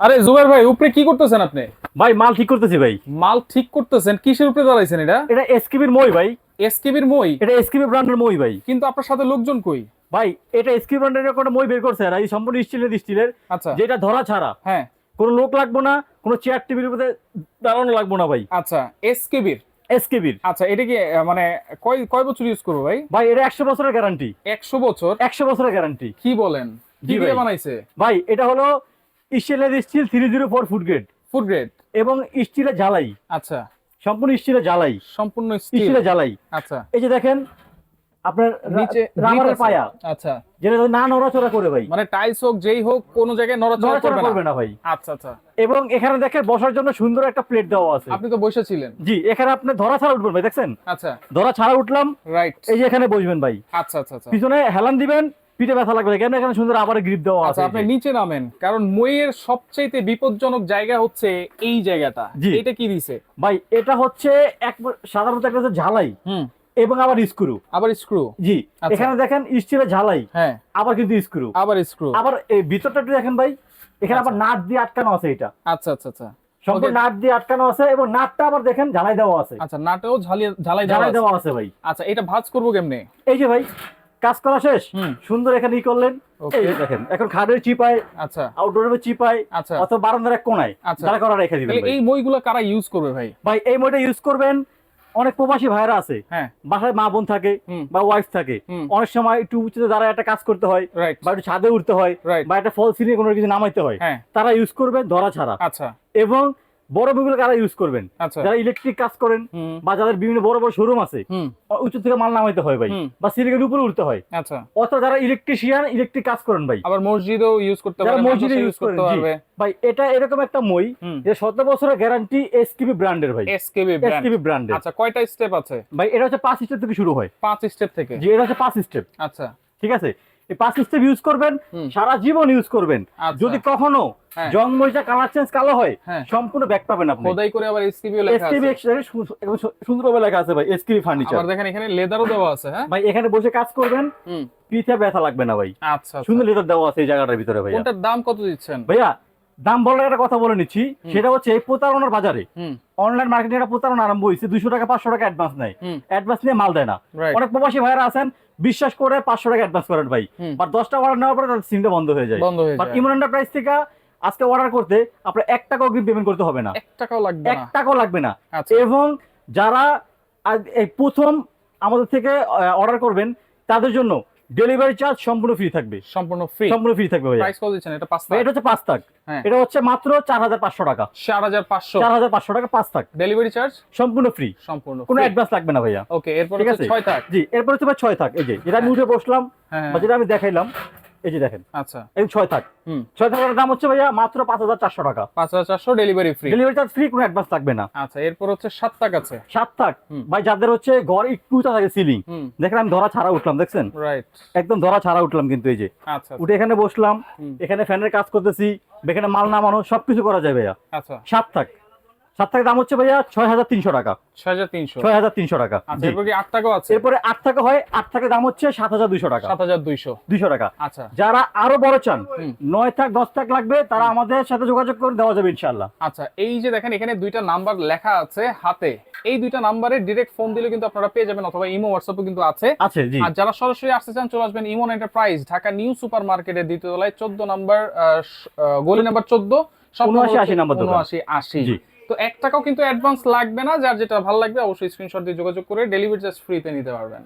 আরে জুবাইর ভাই উপরে কি করতেছেন আপনি? ভাই মাল ঠিক করতেছি ভাই। মাল ঠিক করতেছেন? কিসের উপরে দাঁড়াইছেন এটা? এটা এসকিবির মই ভাই। এসকেবির মই? এটা এসকিবি ব্র্যান্ডের মই ভাই। কিন্তু আপনার সাথে লোকজন কই? ভাই এটা এসকিবি ব্র্যান্ডের একটা মই বের করছে আর এই সম্পূর্ণ স্টিলের স্টিলের আচ্ছা। যেটা ধরা ছাড়া। হ্যাঁ। কোনো লোক লাগবো না কোনো চেয়ার টেবিলের উপরে দাঁড়ানো লাগবো না ভাই। আচ্ছা এসকেবির? এসকিবির। আচ্ছা এটা কি মানে কয় কয় বছর ইউজ করব ভাই? ভাই এটা একশো বছরের গ্যারান্টি একশো বছর? একশো বছরের গ্যারান্টি কি বলেন? কি দিয়ে বানাইছে? ভাই এটা হলো স্টিলের steel three zero four food grade food grade এবং স্টিলের জ্বালাই। আচ্ছা। সম্পূর্ণ স্টিলের জ্বালাই। সম্পূর্ণ স্টিল স্টিলের জ্বালাই। আচ্ছা। এই যে দেখেন আপনার নিচে রাবারের পায়া। আচ্ছা। যেটা না নড়াচড়া করে ভাই। মানে টাইলস হোক যেই হোক কোন জায়গায় নড়াচড়া করবে না। ভাই। আচ্ছা আচ্ছা। এবং এখানে দেখেন বসার জন্য সুন্দর একটা প্লেট দেওয়া আছে। আপনি তো বসেছিলেন জি এখানে আপনি ধরা ছাড়া উঠবেন ভাই দেখছেন? আচ্ছা। ধরা ছাড়া উঠলাম। রাইট এই যে এখানে বসবেন ভাই। আচ্ছা আচ্ছা আচ্ছা। পিছনে হেলান দিবেন পিঠে ব্যথা লাগবে কেন এখানে সুন্দর আবার গ্রিপ দেওয়া আছে? আচ্ছা আপনি নিচে নামেন কারণ মইয়ের সবচেয়ে বিপজ্জনক জায়গা হচ্ছে এই জায়গাটা। এটা কি দিছে? ভাই এটা হচ্ছে এক সাধারণত একটা ঝালাই এবং আবার স্ক্রু আবার স্ক্রু জি। আচ্ছা। এখানে দেখেন স্টিলের ঝালাই হ্যাঁ। আবার কিন্তু স্ক্রু আবার স্ক্রু আবার এই ভিতরটা একটু দেখেন ভাই এখানে আবার আচ্ছা। নাট দিয়ে আটকানো আছে এটা। আচ্ছা আচ্ছা আচ্ছা। সম্পূর্ণ নাট দিয়ে আটকানো আছে এবং নাটটা আবার দেখেন ঝালাই দেওয়া আছে। আচ্ছা নাটেও ঝালাই ঝালাই দেওয়া আছে ভাই। আচ্ছা এটা ভাঁজ করব কেমনে? এই যে ভাই কাজ করা শেষ। সুন্দর এখানে ই করলেন। এই দেখেন এখন খাটের চিপায় আচ্ছা। আউটডোরের চিপায় আচ্ছা। অথবা বারান্দার এক কোনায় আচ্ছা। করা রেখে দিবেন এই মইগুলো কারা ইউজ করবে ভাই? ভাই এই মইটা ইউজ করবেন অনেক প্রবাসী ভাইরা আছে। হ্যাঁ। বাসায় মা বোন থাকে বা ওয়াইফ থাকে। অনেক সময় একটু উঁচুতে দাঁড়ায় একটা কাজ করতে হয় বা একটু ছাদে উঠতে হয় বা একটা ফল সিলিয়ে কোনো কিছু নামাইতে হয় হ্যাঁ। তারা ইউজ করবেন ধরা ছাড়া। আচ্ছা। এবং বড় বইগুলো কারা ইউজ করবেন। আচ্ছা। যারা ইলেকট্রিক কাজ করেন বা যাদের বিভিন্ন বড় বড় শোরুম আছে উঁচু থেকে মাল নামাইতে হয় ভাই। বা সিলিংয়ের উপরে উঠতে হয়। আচ্ছা। অথবা যারা ইলেকট্রিশিয়ান ইলেকট্রিক কাজ করেন ভাই। আবার মসজিদেও ইউজ করতে যারা মসজিদে ইউজ করতে পারবে। ভাই এটা এরকম একটা মই যে শত বছরের গ্যারান্টি এসকিবি ব্র্যান্ডের ভাই। এসকেবি ব্র্যান্ড এসকিবি ব্র্যান্ডের আচ্ছা কয়টা স্টেপ আছে? ভাই এটা হচ্ছে পাঁচ স্টেপ থেকে শুরু হয়। পাঁচ স্টেপ থেকে? যে এটা হচ্ছে পাঁচ স্টেপ আচ্ছা। ঠিক আছে? এই পাঁচ স্টেপ ইউজ করবেন সারা জীবন ইউজ করবেন। আচ্ছা। যদি কখনো। জং মরিচা কালার চেঞ্জ কালো হয় হ্যাঁ। সম্পূর্ণ ব্যাক পাবেন আপনি। খোদাই করে আবার এসকেবিও লেখা আছে। এসকিবি সুন্দরভাবে লেখা আছে ভাই এসকিবি ফার্নিচার আবার দেখেন এখানে লেদারও দেওয়া আছে হ্যাঁ? ভাই এখানে বসে কাজ করবেন পিঠে ব্যথা লাগবে না ভাই। আচ্ছা আচ্ছা। সুন্দর লেদার দেওয়া আছে এই জায়গাটার ভিতরে ভাইয়া। কোনটার দাম কত দিচ্ছেন? ভাইয়া দাম বলার একটা কথা বলে নিচ্ছি সেটা হচ্ছে এই প্রতারণার বাজারে। অনলাইন মার্কেটিং একটা প্রতারণা আরম্ভ হয়েছে দুশো টাকা পাঁচশো টাকা অ্যাডভান্স নেয়। অ্যাডভান্স নিয়ে মাল দেয় না। অনেক প্রবাসী ভাইরা আছেন বিশ্বাস করে পাঁচশো টাকা অ্যাডভান্স করেন ভাই। বা দশটা অর্ডার নেওয়ার পরে তাদের সিমটা বন্ধ হয়ে যায়। বন্ধ হয়ে বাট ইমন এন্টারপ্রাইজ থেকে আজকে অর্ডার করতে আপনার এক টাকা অগ্রিম পেমেন্ট করতে হবে না। এক টাকাও লাগবে এক টাকাও লাগবে না। আচ্ছা। এবং যারা এই প্রথম আমাদের থেকে অর্ডার করবেন তাদের জন্য ডেলিভারি চার্জ সম্পূর্ণ ফ্রি থাকবে। সম্পূর্ণ ফ্রি সম্পূর্ণ ফ্রি থাকবে প্রাইস কত দিচ্ছেন? এটা পাঁচ ভাই, এটা হচ্ছে পাঁচ থাক হ্যাঁ। এটা হচ্ছে মাত্র চার হাজার পাঁচশো টাকা। চার হাজার পাঁচশো। চার হাজার পাঁচশো টাকা পাঁচ থাক ডেলিভারি চার্জ সম্পূর্ণ ফ্রি সম্পূর্ণ কোনো অ্যাডভান্স লাগবে না ভাইয়া। ওকে এরপর হচ্ছে আছে। ছয় থাক। জি এরপর হচ্ছে ভাই ছয় থাক। এই যে যেটা আমি উঠে বসলাম হ্যাঁ। বা যেটা আমি দেখাইলাম এই যে দেখেন। আচ্ছা। এই ছয় থাক। ছয় থাকের দাম হচ্ছে ভাইয়া মাত্র পাঁচ হাজার চারশো টাকা। পাঁচ হাজার চারশো delivery free delivery charge free কোনো অ্যাডভান্স লাগবে না। আচ্ছা এরপর হচ্ছে সাত টাক আছে। সাত থাক। ভাই যাদের হচ্ছে ঘর একটু থাকে সিলিং দেখেন আমি ধরা ছাড়া উঠলাম দেখছেন? রাইট একদম ধরা ছাড়া উঠলাম কিন্তু এই যে। আচ্ছা উঠে এখানে বসলাম এখানে ফ্যানের কাজ করতেছি এখানে মাল নামানো সবকিছু করা যায় ভাইয়া। আচ্ছা। সাত থাক। সাত থাকের দাম হচ্ছে ভাইয়া ছয় হাজার তিনশো টাকা। ছয় হাজার তিনশো। ছয় হাজার তিনশো টাকা। আচ্ছা। এরপর আট টাকাও আছে? এরপরে আট টাকা হয় আট দাম হচ্ছে সাত হাজার দুইশো টাকা। সাত হাজার দুইশো। দুইশো টাকা। আচ্ছা। যারা আরও বড় চান নয় থাক দশ থাক লাগবে তারা আমাদের সাথে যোগাযোগ করে দেওয়া যাবে ইনশাল্লাহ আচ্ছা এই যে দেখেন এখানে দুইটা নাম্বার লেখা আছে হাতে। এই দুইটা নাম্বারে ডিরেক্ট ফোন দিলে কিন্তু আপনারা পেয়ে যাবেন অথবা ইমো হোয়াটসঅ্যাপে কিন্তু আছে। আছে জি। আর যারা সরাসরি আসতে চান চলে আসবেন Emon enterprise Dhaka new super মার্কেটের দ্বিতীয় তলায় চোদ্দ নাম্বার গলি নাম্বার চোদ্দ উনআশি, আশি নাম্বার উনআশি আশি। জি। তো এক টাকাও কিন্তু অ্যাডভান্স লাগবে না। যার যেটা ভালো লাগবে, অবশ্যই স্ক্রিনশট দিয়ে যোগাযোগ করে ডেলিভারি জাস্ট ফ্রিতে নিতে পারবেন।